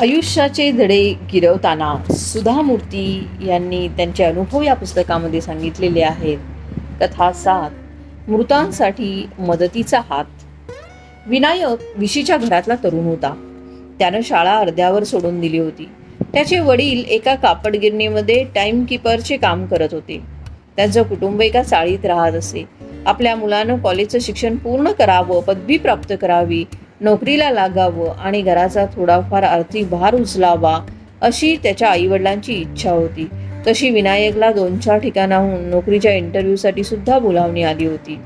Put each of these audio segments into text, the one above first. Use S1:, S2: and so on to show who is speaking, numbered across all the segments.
S1: आयुष्याचे धडे गिरवताना सुधा मूर्ती यांनी त्यांचे अनुभव या पुस्तकामध्ये सांगितलेले आहेत. कथा सात मृतांसाठी मदतीचा हात. विनायक विशीच्या घरातला तरुण होता. त्यानं शाळा अर्ध्यावर सोडून दिली होती. त्याचे वडील एका कापड गिरणीमध्ये किपरचे काम करत होते. त्यांचं कुटुंब एका चाळीत राहत असे. आपल्या मुलानं कॉलेजचं शिक्षण पूर्ण करावं पदवी प्राप्त करावी नोकरीला लागावं आणि घराचा थोडाफार आर्थिक भार उचलावा अशी त्याच्या आईवडिलांची इच्छा होती. तशी विनायकला दोन चार ठिकाणाहून नोकरीच्या इंटरव्ह्यूसाठी सुद्धा बोलावणी आली होती.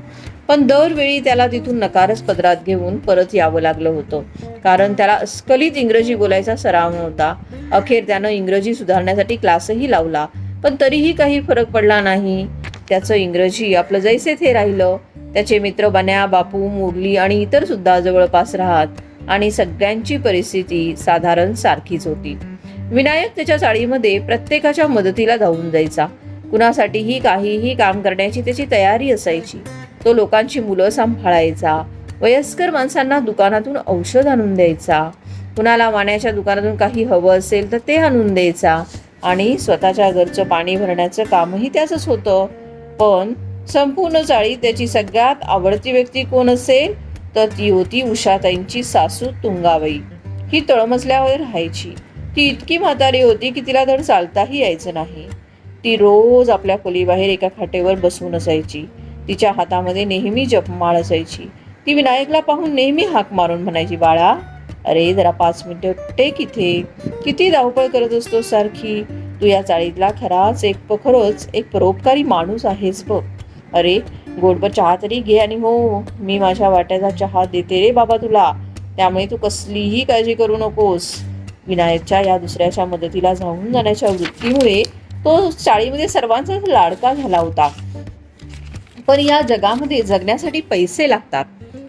S1: पण दरवेळी त्याला तिथून नकारच पदरात घेऊन परत यावं लागलं होतं. कारण त्याला अस्खलित इंग्रजी बोलायचा सराव नव्हता. अखेर त्यानं इंग्रजी सुधारण्यासाठी क्लासही लावला. पण तरीही काही फरक पडला नाही. त्याचं इंग्रजी आपलं जैसे थे राहिलं. त्याचे मित्र बन्या बापू मुरली आणि इतर सुद्धा जवळपास राहत आणि सगळ्यांची परिस्थिती साधारण सारखीच होती. विनायक त्याच्या चाळीमध्ये प्रत्येकाच्या मदतीला धावून जायचा. कुणासाठीही काहीही काम करण्याची त्याची तयारी असायची. तो लोकांची मुलं सांभाळायचा वयस्कर माणसांना दुकानातून औषध आणून द्यायचा कुणाला वाण्याच्या दुकानातून काही हवं असेल तर ते आणून द्यायचा आणि स्वतःच्या घरचं पाणी भरण्याचं कामही त्याचंच होतं. पण संपूर्ण चाळी त्याची सगळ्यात आवडती व्यक्ती कोण असेल? तर ती होती उषाताईंची सासू तुंगाबाई. ही तळमजल्यावर राहायची. ती इतकी म्हातारी होती की तिला धड चालताही यायचं नाही. ती रोज आपल्या खोलीबाहेर एका खाटेवर बसून असायची. तिच्या हातामध्ये नेहमी जपमाळ असायची. ती विनायकला पाहून नेहमी हाक मारून म्हणायची बाळा अरे जरा पाच मिनिटं टेक इथे. किती धावपळ करत असतो सारखी? तू या चाळीतला खराच एक प खरंच एक परोपकारी माणूस आहेस बघ. अरे गोडबर चहा तरी घे आणि हो मी माझ्या वाट्याचा चहा देते रे बाबा तुला. त्यामुळे तू कसलीही काळजी करू नकोस. विनायकच्या या दुसऱ्याच्या मदतीला जाऊन जाण्याच्या वृत्तीमुळे तो चाळीमध्ये सर्वांचाच लाडका झाला होता. पण या जगामध्ये जगण्यासाठी पैसे लागतात.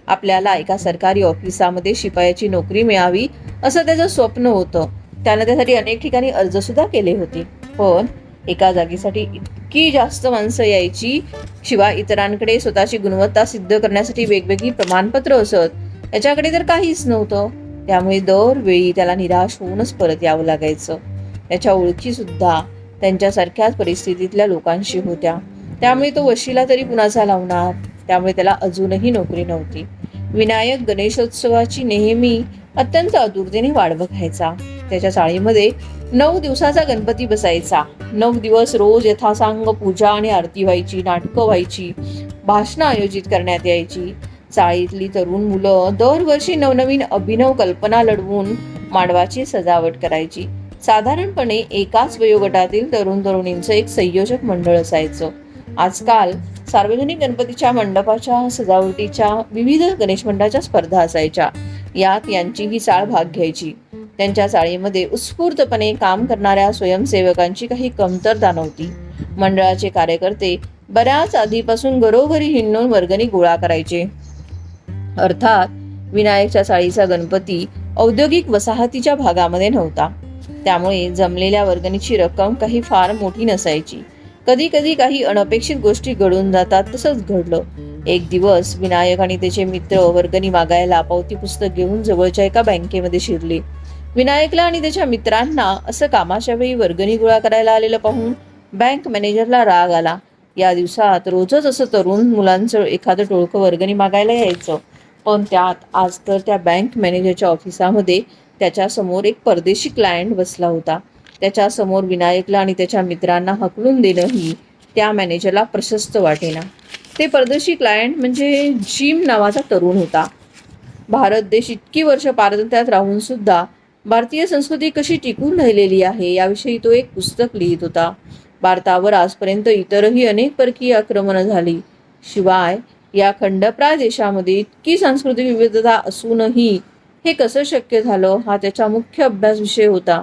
S1: आपल्याला एका सरकारी ऑफिसामध्ये शिपायाची नोकरी मिळावी असं त्याचं स्वप्न होतं. त्यानं त्यासाठी अनेक ठिकाणी अर्ज सुद्धा केले होते. पण एका जागेसाठी इतकी जास्त माणसं यायची शिवाय इतरांकडे स्वतःची गुणवत्ता सिद्ध करण्यासाठी वेगवेगळी प्रमाणपत्र असत. याच्याकडे तर काहीच नव्हतं. त्यामुळे दरवेळी त्याला निराश होऊनच परत यावं लागायचं. त्याच्या ओळखी सुद्धा त्यांच्यासारख्याच परिस्थितीतल्या लोकांशी होत्या. त्यामुळे तो वशीला तरी कुणाचा लावणार त्यामुळे त्याला अजूनही नोकरी नव्हती. विनायक गणेशोत्सवाची नेहमी अत्यंत आतुरतेने वाट बघायचा. त्याच्या चाळीमध्ये नऊ दिवसाचा गणपती बसायचा. नऊ दिवस रोज यथासांग पूजा आणि आरती व्हायची नाटकं व्हायची भाषणं आयोजित करण्यात यायची. चाळीतली तरुण मुलं दरवर्षी नवनवीन अभिनव कल्पना लढवून मांडवाची सजावट करायची. साधारणपणे एकाच वयोगटातील तरुण तरुणींचं एक संयोजक मंडळ असायचं. आजकाल सार्वजनिक गणपतीच्या मंडपाच्या सजावटीच्या विविध गणेश मंडळाच्या स्पर्धा असायच्या. यात यांची ही चाळ भाग घ्यायची. त्यांच्या चाळीमध्ये उत्स्फूर्तपणे काम करणाऱ्या स्वयंसेवकांची काही कमतरता नव्हती. मंडळाचे कार्यकर्ते बऱ्याच आधीपासून घरोघरी हिंडून वर्गणी गोळा करायचे. अर्थात विनायकच्या चाळीचा गणपती औद्योगिक वसाहतीच्या भागामध्ये नव्हता. त्यामुळे जमलेल्या वर्गणीची रक्कम काही फार मोठी नसायची. कधी कधी काही अनपेक्षित गोष्टी घडून जातात तसंच घडलं. एक दिवस विनायक आणि त्याचे मित्र वर्गणी मागायला पावती पुस्तक घेऊन जवळच्या एका बँकेमध्ये शिरले. विनायकला आणि त्याच्या मित्रांना असं कामाच्या वेळी वर्गणी गोळा करायला आलेलं पाहून बँक मॅनेजरला राग आला. या दिवसात रोजच असं तरुण मुलांचं एखादं टोळकं वर्गणी मागायला यायचं. पण त्यात आज तर त्या बँक मॅनेजरच्या ऑफिसामध्ये त्याच्यासमोर एक परदेशी क्लायंट बसला होता. त्याच्यासमोर विनायकला आणि त्याच्या मित्रांना हकलून देणंही त्या मॅनेजरला प्रशस्त वाटेना. ते परदेशी क्लायंट म्हणजे जिम नावाचा तरुण होता. भारत देश इतकी वर्ष पारतंत्र्यात राहून सुद्धा भारतीय संस्कृती कशी टिकून राहिलेली आहे याविषयी तो एक पुस्तक लिहित होता. भारतावर आजपर्यंत इतरही अनेक परकीय आक्रमणं झाली. शिवाय या खंडप्राय देशामध्ये इतकी सांस्कृतिक विविधता असूनही हे कसं शक्य झालं हा त्याचा मुख्य अभ्यास विषय होता.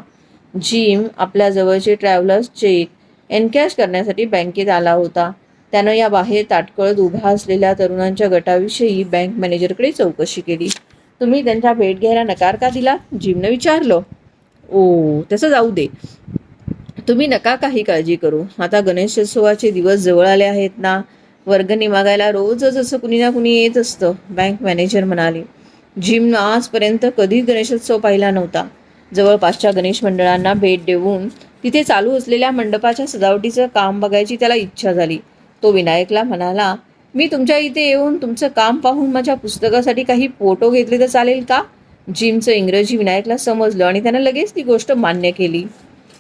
S1: जिम आपल्या जवळचे ट्रॅव्हलर्स चेक एनकॅश करण्यासाठी बँकेत आला होता. त्यानं या बाहेर ताटकळत उभा असलेल्या तरुणांच्या गटाविषयी बँक मॅनेजरकडे चौकशी केली. तुम्ही त्यांच्या भेट घ्यायला नकार का दिला? जिमनं विचारलं. ओ तसं जाऊ दे. तुम्ही नका काही काळजी करू. आता गणेशोत्सवाचे दिवस जवळ आले आहेत ना. वर्गणी मागायला रोजच असं कुणी ना कुणी येत असतं बँक मॅनेजर म्हणाले. जिम आजपर्यंत कधी गणेशोत्सव पाहिला नव्हता. जवळपासच्या गणेश मंडळांना भेट देऊन तिथे चालू असलेल्या मंडपाच्या सजावटीचं काम बघायची त्याला इच्छा झाली. तो विनायकला म्हणाला मी तुमच्या इथे येऊन तुमचं काम पाहून माझ्या पुस्तकासाठी काही फोटो घेतले तर चालेल का? जिमचं इंग्रजी विनायकला समजलं आणि त्यानं लगेच ती गोष्ट मान्य केली.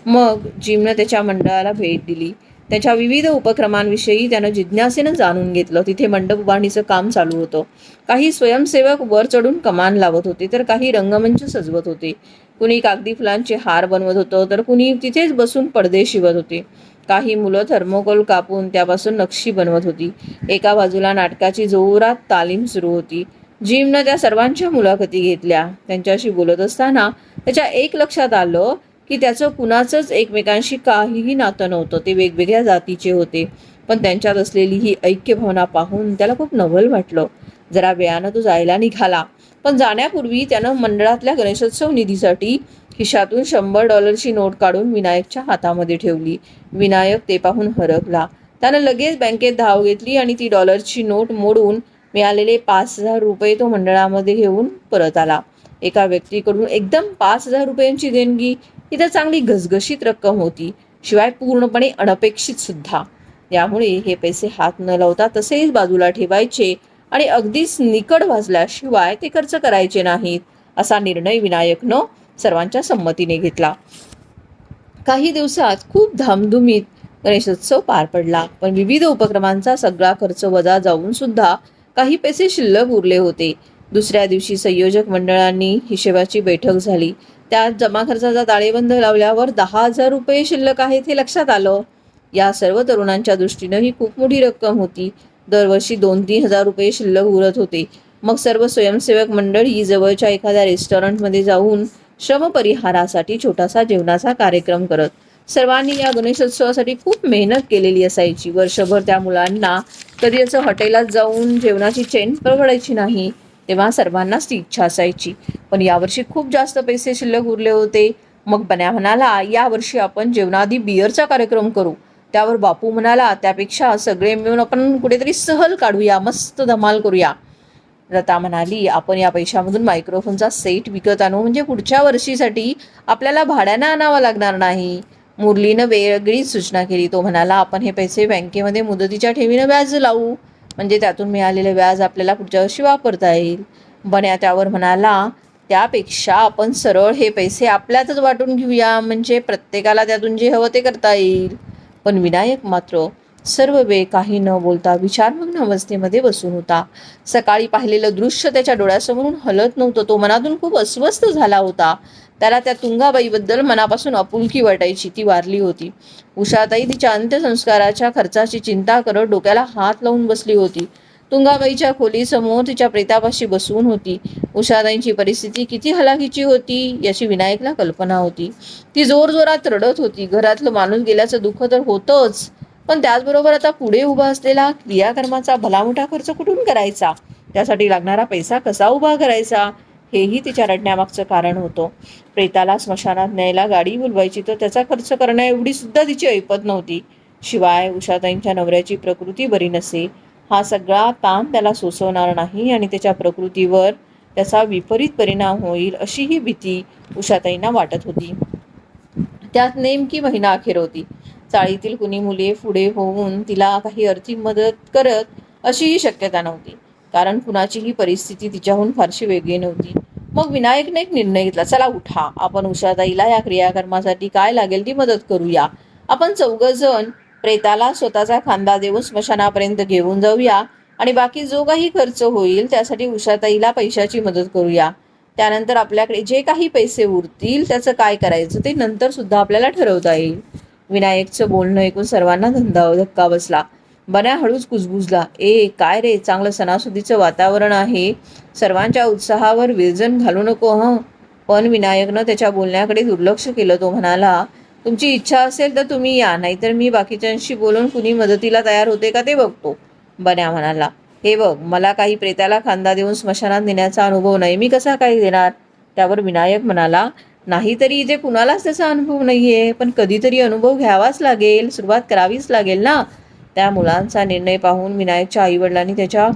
S1: मग जिमनं त्याच्या मंडळाला भेट दिली. त्याच्या विविध उपक्रमांविषयी त्यानं जिज्ञासेनं जाणून घेतलं. तिथे मंडप उभारणीचं काम चालू होतं. काही स्वयंसेवक वर चढून कमान लावत होते तर काही रंगमंच सजवत होते. कुणी कागदी फुलांचे हार बनवत होतं तर कुणी तिथेच बसून पडदे शिवत होते. काही मुलं थर्मोकोल कापून त्यापासून नक्षी बनवत होती. एका बाजूला नाटकाची जोरात तालीम सुरू होती. जिमनं त्या सर्वांच्या मुलाखती घेतल्या. त्यांच्याशी बोलत असताना त्याच्या एक लक्षात आलं की त्याचं कुणाचंच एकमेकांशी काहीही नातं नव्हतं. ते वेगवेगळ्या जातीचे होते. पण त्यांच्यात असलेली ही ऐक्य भावना पाहून त्याला खूप नवल वाटलं. जरा वेळानं तो जायला निघाला. पण जाण्यापूर्वी त्यानं मंडळातल्या गणेशोत्सव निधीसाठी खिशातून शंभर डॉलरची नोट काढून विनायकच्या हातामध्ये ठेवली. विनायक ते पाहून हरकला. त्यानं लगेच बँकेत धाव घेतली आणि ती डॉलरची नोट मोडून मिळालेले पाच हजार रुपये तो मंडळामध्ये घेऊन परत आला. एका व्यक्तीकडून एकदम पाच हजार रुपयांची देणगी. ही तर चांगली घसघशीत रक्कम होती. शिवाय पूर्णपणे अनपेक्षित सुद्धा. यामुळे हे पैसे हात न लावता तसेच बाजूला ठेवायचे आणि अगदीच निकड वाजल्याशिवाय ते खर्च करायचे नाहीत असा निर्णय विनायकनं सर्वांच्या संमतीने घेतला. काही दिवसात खूप धामधुमीत गणेशोत्सव पार पडला. पण विविध उपक्रमांचा सगळा खर्च वजा जाऊन सुद्धा काही पैसे शिल्लक उरले होते. दुसऱ्या दिवशी संयोजक मंडळांनी हिशेबाची बैठक झाली. त्यात जमा खर्चाचा ताळेबंद लावल्यावर दहा हजार रुपये शिल्लक आहेत हे लक्षात आलं. या सर्व तरुणांच्या दृष्टीनं ही खूप मोठी रक्कम होती. दरवर्षी दोन तीन हजार रुपये शिल्लक उरत होते. मग सर्व स्वयंसेवक मंडळी जवळच्या एखाद्या रेस्टॉरंटमध्ये जाऊन श्रमपरिहारासाठी छोटासा जेवणाचा कार्यक्रम करत सर्वांनी या गणेशोत्सवासाठी खूप मेहनत केलेली असायची. वर्षभर त्या मुलांना कधी असं हॉटेलात जाऊन जेवणाची चेन परवडायची नाही तेव्हा सर्वांनाच ती इच्छा असायची. पण यावर्षी खूप जास्त पैसे शिल्लक उरले होते. मग बन्या म्हणाला यावर्षी आपण जेवणाआधी बियरचा कार्यक्रम करू. त्यावर बापू म्हणाला त्यापेक्षा सगळे मिळून आपण कुठेतरी सहल काढूया मस्त धमाल करूया. लता म्हणाली आपण या पैशामधून मायक्रोफोनचा सेट विकत आणू. म्हणजे पुढच्या वर्षीसाठी आपल्याला भाड्यानं आणावं लागणार नाही. मुरलीनं वेगळीच सूचना केली. तो म्हणाला आपण हे पैसे बँकेमध्ये मुदतीच्या ठेवीनं व्याज लावू. म्हणजे त्यातून मिळालेलं व्याज आपल्याला पुढच्या वर्षी वापरता येईल. बन्या त्यावर म्हणाला त्यापेक्षा आपण सरळ हे पैसे आपल्यातच वाटून घेऊया. म्हणजे प्रत्येकाला त्यातून जे हवं ते करता येईल. पण विनायक मात्र सर्व वेळ काही न बोलता विचारमग्न अवस्थेमध्ये बसून होता. सकाळी पाहिलेलं दृश्य त्याच्या डोळ्यासमोरून हलत नव्हतं. तो मनातून खूप अस्वस्थ झाला होता. त्याला त्या तुंगाबाईबद्दल मनापासून आपुलकी वाटायची ती वारली होती. उषाताई तिच्या अंत्यसंस्काराच्या खर्चाची चिंता करत डोक्याला हात लावून बसली होती. तुंगाबाईच्या खोलीसमोर तिच्या प्रेतापाशी बसवून होती. उषाताईंची परिस्थिती किती हलाखीची होती याची विनायकला कल्पना होती. ती जोरजोरात रडत होती. घरातलं माणूस गेल्याचं दुःख तर होतंच. पण त्याचबरोबर आता पुढे उभा असलेला क्रियाकर्माचा भलामोठा खर्च कुठून करायचा? त्यासाठी लागणारा पैसा कसा उभा करायचा? हेही तिच्या रडण्यामागचं कारण होतं. प्रेताला स्मशानात न्यायला गाडी बोलवायची तर त्याचा खर्च करण्या एवढी सुद्धा तिची ऐपत नव्हती. शिवाय उषाताईंच्या नवऱ्याची प्रकृती बरी नसे. हा सगळा ताण त्याला सोसवणार नाही आणि त्याच्या प्रकृतीवर त्याचा विपरीत परिणाम होईल अशी ही भीती उषाताईंना वाटत होती. त्यात नेमकी महिना अखेर होती. चाळीतील कुणी मुले पुढे होऊन तिला काही अर्थी मदत करत अशीही शक्यता नव्हती. कारण कुणाचीही परिस्थिती तिच्याहून फारशी वेगळी नव्हती. मग विनायकने एक निर्णय घेतला चला उठा. आपण उषाताईला या क्रियाकर्मासाठी काय लागेल ती मदत करूया. आपण चौघजण प्रेताला स्वतःचा खांदा देऊन स्मशानापर्यंत घेऊन जाऊया आणि बाकी जो काही खर्च होईल त्यासाठी उषाताईला पैशाची मदत करूया. त्यानंतर आपल्याकडे जे काही पैसे उरतील त्याचं काय करायचं ते नंतर सुद्धा आपल्याला ठरवता येईल. विनायकचं बोलणं ऐकून सर्वांना धंदा धक्का बसला. बन्या हळूच कुजबुजला. ए काय रे? चांगलं सणासुदीचं वातावरण आहे. सर्वांच्या उत्साहावर विरजन घालू नको हं? पण विनायकनं त्याच्या बोलण्याकडे दुर्लक्ष केलं. तो म्हणाला तुमची इच्छा असेल तर तुम्ही या नाहीतर मी बाकीच्यांशी बोलून कुणी मदतीला तयार होते का ते बघतो. बन्या म्हणाला हे बघ मला काही प्रेताला खांदा देऊन स्मशानात नेण्याचा अनुभव नाही. मी कसा काही देणार? त्यावर विनायक म्हणाला नाहीतरी इथे कुणालाच त्याचा अनुभव नाहीये पण कधीतरी अनुभव घ्यावाच लागेल सुरुवात करावीच लागेल ना? त्या मुलांचा निर्णय पाहून विनायकच्या आईवडिलांनी त्याच्या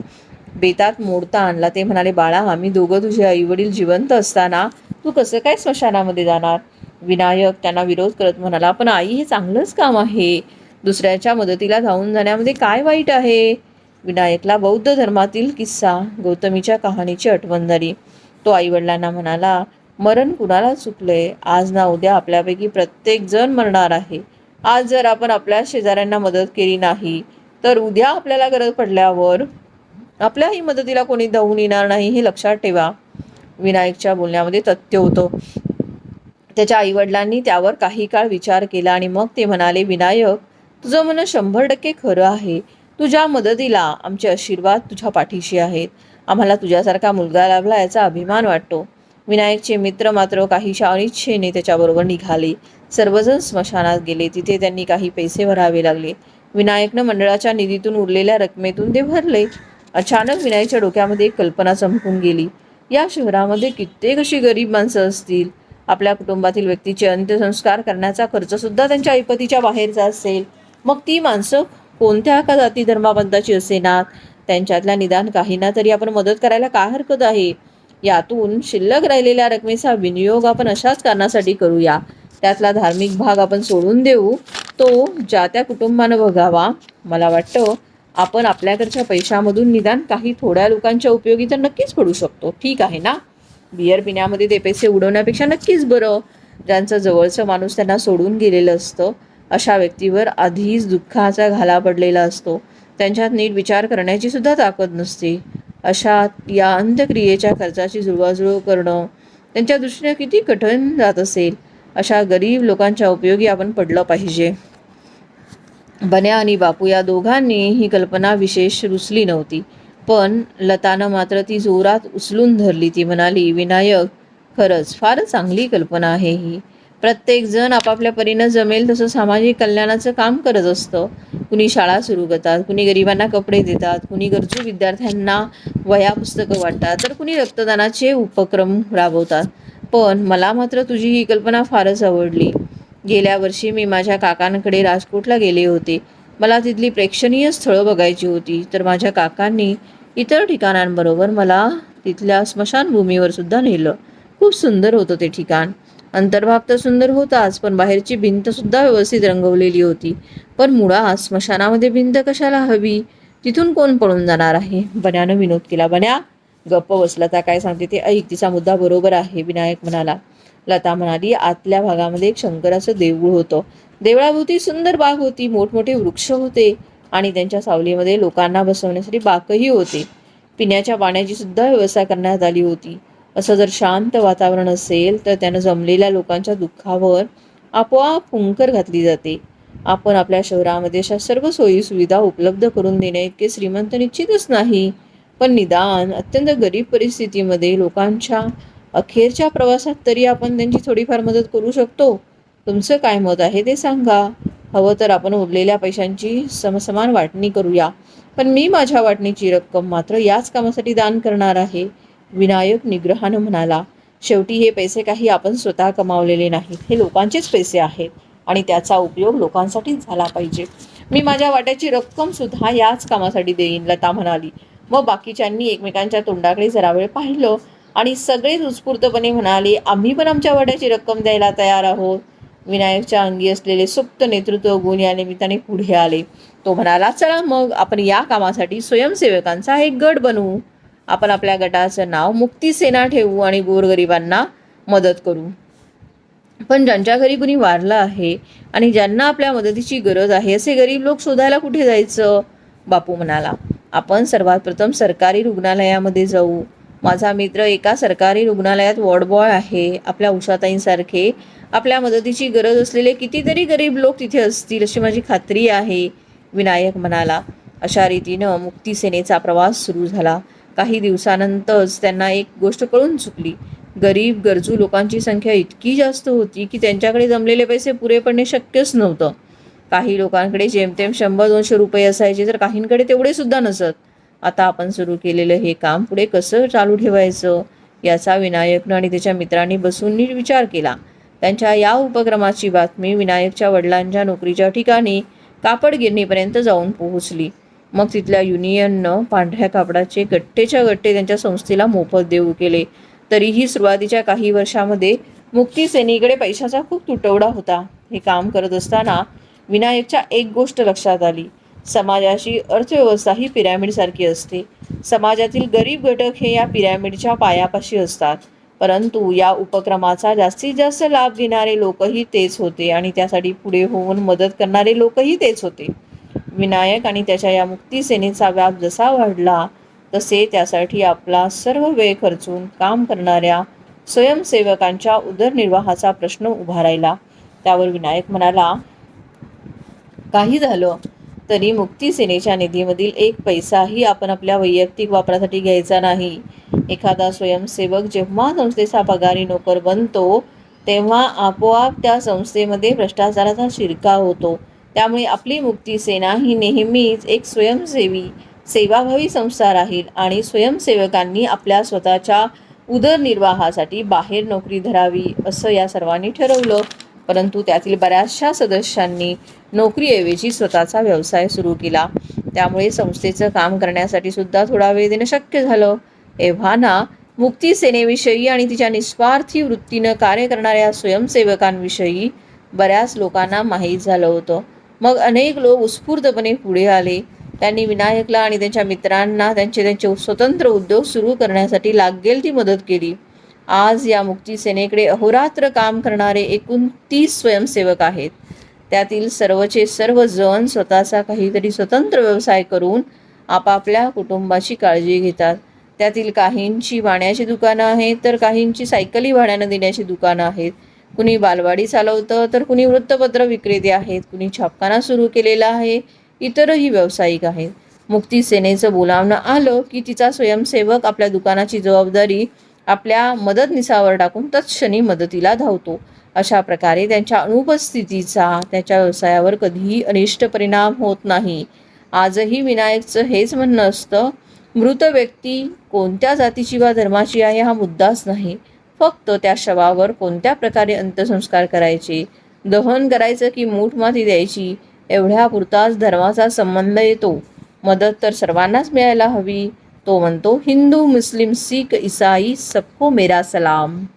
S1: बेतात मोडता आणला. ते म्हणाले बाळा आम्ही दोघं तुझे आईवडील जिवंत असताना तू कसं काय स्मशानामध्ये जाणार? विनायक त्यांना विरोध करत म्हणाला पण आई हे चांगलंच काम आहे. दुसऱ्याच्या मदतीला धावून जाण्यामध्ये काय वाईट आहे? विनायकला बौद्ध धर्मातील किस्सा गौतमीच्या कहाणीची आठवण झाली. तो आईवडिलांना म्हणाला मरण कुणाला चुकलंय? आज ना उद्या आपल्यापैकी प्रत्येक जण मरणार आहे. आज जर आपण आपल्या शेजाऱ्यांना मदत केली नाही तर उद्या आपल्याला गरज पडल्यावर आपल्याही मदतीला कोणी धावून येणार नाही हे लक्षात ठेवा. विनायकच्या बोलण्यामध्ये तथ्य होतं. त्याच्या आईवडिलांनी त्यावर काही काळ विचार केला आणि मग ते म्हणाले विनायक तुझं म्हणणं शंभर टक्के खरं आहे. तुझ्या मदतीला आमचे आशीर्वाद तुझ्या पाठीशी आहेत. आम्हाला तुझ्यासारखा मुलगा लाभला याचा अभिमान वाटतो. विनायकचे मित्र मात्र काहीशा अनिच्छेने त्याच्याबरोबर निघाले. सर्वजण स्मशानात गेले. तिथे त्यांनी काही पैसे भरावे लागले. विनायकनं मंडळाच्या निधीतून उरलेल्या रकमेतून ते भरले. अचानक विनायकच्या डोक्यामध्ये एक कल्पना चमकून गेली. या शहरामध्ये कित्येक अशी गरीब माणसं असतील. आपल्या कुटुंबातील व्यक्तीचे अंत्यसंस्कार करण्याचा खर्च सुद्धा त्यांच्या ऐपतीच्या बाहेरचा असेल. मग ती माणसं कोणत्या का जाती धर्माबंधाची असेनात? त्यांच्यातल्या निदान काहींना तरी आपण मदत करायला काय हरकत आहे? यातून शिल्लक राहिलेल्या रकमेचा विनियोग आपण अशाच कारणासाठी करूया. त्यातला धार्मिक भाग आपण सोडून देऊ. तो ज्या त्या कुटुंबानं बघावा. मला वाटतं आपण आपल्याकडच्या पैशामधून निदान काही थोड्या लोकांच्या उपयोगी तर नक्कीच पडू शकतो. ठीक आहे ना? बियर पिण्यामध्ये ते पैसे उडवण्यापेक्षा नक्कीच बरं. ज्यांचं जवळचं माणूस त्यांना सोडून गेलेलं असतं. अशा व्यक्तीवर आधीच दुःखाचा घाला पडलेला असतो. त्यांच्यात नीट विचार करण्याची सुद्धा ताकद नसते. अशा या अंत्यक्रियेच्या खर्चाची जुळवाजुळव करणं त्यांच्या दृष्टीने किती कठीण जात असेल अशा गरीब लोकांच्या उपयोगी आपण पडलं पाहिजे. बन्या आणि बापू या दोघांनी ही कल्पना विशेष रुचली नव्हती. पण लतानं मात्र ती जोरात उचलून धरली. ती म्हणाली विनायक खरंच फारच चांगली कल्पना आहे ही. प्रत्येक जण आपापल्या परीनं जमेल तसं सामाजिक कल्याणाचं काम करत असतं. कुणी शाळा सुरू करतात कुणी गरिबांना कपडे देतात कुणी गरजू विद्यार्थ्यांना वह्या पुस्तकं वाटतात तर कुणी रक्तदानाचे उपक्रम राबवतात. पण मला मात्र तुझी ही कल्पना फारच आवडली. गेल्या वर्षी मी माझ्या काकांकडे राजकोटला गेले होते. मला तिथली प्रेक्षणीय स्थळं बघायची होती तर माझ्या काकांनी इतर ठिकाणांबरोबर मला तिथल्या स्मशानभूमीवर सुद्धा नेलं. खूप सुंदर होतं ते ठिकाण. अंतर्भाग तर सुंदर होताच पण बाहेरची भिंत सुद्धा व्यवस्थित रंगवलेली होती. पण मुळात स्मशानामध्ये भिंत कशाला हवी? तिथून कोण पळून जाणार आहे? बन्यानं विनोद केला. बन्या गप्प बसला. त्या काय सांगते ते ऐक. तिचा मुद्दा बरोबर आहे. विनायक म्हणाला. लता म्हणाली आतल्या भागामध्ये एक शंकराचं देऊळ होतं. देवळाभोवती सुंदर बाग होती. मोठमोठे वृक्ष होते. आणि त्यांच्या सावलीमध्ये लोकांना बसवण्यासाठी बाकही होते. पिण्याच्या पाण्याची सुद्धा व्यवस्था करण्यात आली होती. असं जर शांत वातावरण असेल तर त्यानं जमलेल्या लोकांच्या दुःखावर आपोआप हुंकर घातली जाते. आपण आपल्या शहरामध्ये अशा सर्व सोयी सुविधा उपलब्ध करून देणे इतके श्रीमंत निश्चितच नाही. पण निदान अत्यंत गरीब परिस्थितीमध्ये लोकांच्या अखेरच्या प्रवासात तरी आपण त्यांची थोडीफार मदत करू शकतो. तुमचं काय मत आहे ते सांगा. हवं तर आपण उरलेल्या पैशांची समसमान वाटणी करूया. पण मी माझ्या वाटणीची रक्कम मात्र याच कामासाठी दान करणार आहे. विनायक निग्रहानं म्हणाला शेवटी हे पैसे काही आपण स्वतः कमावलेले नाहीत हे लोकांचेच पैसे आहेत आणि त्याचा उपयोग लोकांसाठीच झाला पाहिजे. मी माझ्या वाट्याची रक्कम सुद्धा याच कामासाठी देईन लता म्हणाली. मग बाकीच्यांनी एकमेकांच्या तोंडाकडे जरा वेळ पाहिलं आणि सगळेच उत्स्फूर्तपणे म्हणाले आम्ही पण आमच्या वाट्याची रक्कम द्यायला तयार आहोत. विनायकच्या अंगी असलेले सुप्त नेतृत्व गुण या निमित्ताने पुढे आले. तो म्हणाला चला मग आपण या कामासाठी स्वयंसेवकांचा एक गट बनवू आपण आपल्या गटाचं नाव मुक्ती सेना ठेवू आणि गोरगरिबांना मदत करू. पण ज्यांच्या घरी कुणी वारलं आहे आणि ज्यांना आपल्या मदतीची गरज आहे असे गरीब लोक शोधायला कुठे जायचं? बापू म्हणाला आपण सर्वात प्रथम सरकारी रुग्णालयामध्ये जाऊ. माझा मित्र एका सरकारी रुग्णालयात वॉर्ड बॉय आहे. आपल्या उषाताईंसारखे आपल्या मदतीची गरज असलेले कितीतरी गरीब लोक तिथे असतील अशी माझी खात्री आहे विनायक म्हणाला. अशा रीतीनं मुक्ती सेनेचा प्रवास सुरू झाला. काही दिवसानंतरच त्यांना एक गोष्ट कळून चुकली. गरीब गरजू लोकांची संख्या इतकी जास्त होती की त्यांच्याकडे जमलेले पैसे पुरे पडणे शक्यच नव्हतं. काही लोकांकडे जेमतेम शंभर दोनशे रुपये असायचे तर काहींकडे तेवढे सुद्धा नसत. आता आपण सुरू केलेलं हे काम पुढे कसं चालू ठेवायचं? याचा विनायकनं आणि त्याच्या मित्रांनी बसून नीट विचार केला. त्यांच्या या उपक्रमाची बातमी विनायकच्या वडिलांच्या नोकरीच्या ठिकाणी कापड गिरणीपर्यंत जाऊन पोहोचली. मग तिथल्या युनियननं पांढऱ्या कापडाचे गट्टेच्या गट्टे त्यांच्या संस्थेला मोफत देऊ केले. तरीही सुरुवातीच्या काही वर्षामध्ये मुक्ती सेनेकडे पैशाचा खूप तुटवडा होता. हे काम करत असताना विनायकच्या एक गोष्ट लक्षात आली. समाजाची अर्थव्यवस्था ही पिरॅमिडसारखी असते. समाजातील गरीब घटक हे या पिरॅमिडच्या पायापाशी असतात. परंतु या उपक्रमाचा जास्तीत जास्त लाभ घेणारे लोकही तेच होते आणि त्यासाठी पुढे होऊन मदत करणारे लोकही तेच होते. विनायक आणि त्याच्या या मुक्तीसेनेचा व्याप जसा वाढला तसे त्यासाठी आपला सर्व वेळ खर्चून काम करणाऱ्या स्वयंसेवकांच्या उदरनिर्वाहाचा प्रश्न उभा राहिला. त्यावर विनायक म्हणाला काही झालं तरी मुक्तीसेनेच्या निधीमधील एक पैसाही आपण आपल्या वैयक्तिक वापरासाठी घ्यायचा नाही. एखादा स्वयंसेवक जेव्हा संस्थेचा पगारी नोकर बनतो तेव्हा आपोआप त्या संस्थेमध्ये भ्रष्टाचाराचा शिरकाव होतो. त्यामुळे आपली मुक्तीसेना ही नेहमीच एक स्वयंसेवी सेवाभावी संस्था राहील आणि स्वयंसेवकांनी आपल्या स्वतःच्या उदरनिर्वाहासाठी बाहेर नोकरी धरावी असं या सर्वांनी ठरवलं. परंतु त्यातील बऱ्याचशा सदस्यांनी नोकरीऐवजी स्वतःचा व्यवसाय सुरू केला. त्यामुळे संस्थेचं काम करण्यासाठी सुद्धा थोडा वेळ देणं शक्य झालं. एव्हाना मुक्ती सेनेविषयी आणि तिच्या निस्वार्थी वृत्तीनं कार्य करणाऱ्या स्वयंसेवकांविषयी बऱ्याच लोकांना माहीत झालं होतं. मग अनेक लोक उत्स्फूर्तपणे पुढे आले. त्यांनी विनायकला आणि त्यांच्या मित्रांना त्यांचे त्यांचे स्वतंत्र उद्योग सुरू करण्यासाठी लागेल ती मदत केली. आज या मुक्ती सेनेकडे अहोरात्र काम करणारे एकूण तीस स्वयंसेवक आहेत. त्यातील सर्वचे सर्वजण स्वतःचा काहीतरी स्वतंत्र व्यवसाय करून आपापल्या कुटुंबाची काळजी घेतात. त्यातील काहींची वाण्याची दुकानं आहेत तर काहींची सायकली भाड्यानं देण्याची दुकानं आहेत. कुणी बालवाडी चालवतं तर कुणी वृत्तपत्र विक्रेते आहेत कुणी छापखाना सुरू केलेला आहे इतरही व्यावसायिक आहेत. मुक्ती सेनेचं बोलावणं आलं की तिचा स्वयंसेवक आपल्या दुकानाची जबाबदारी आपल्या मदतनिसावर टाकून तत्क्षणी मदतीला धावतो. अशा प्रकारे त्यांच्या अनुपस्थितीचा त्याच्या व्यवसायावर कधीही अनिष्ट परिणाम होत नाही. आजही विनायकचं हेच म्हणणं असतं मृत व्यक्ती कोणत्या जातीची वा धर्माची आहे हा मुद्दाच नाही. फक्त त्या शवावर कोणत्या प्रकारे अंत्यसंस्कार करायचे? दहन करायचं की मूठ माती द्यायची? एवढ्यापुरताच धर्माचा संबंध येतो. मदत तर सर्वांनाच मिळायला हवी. तो म्हणतो हिंदू मुस्लिम सिख इसाई सबको मेरा सलाम.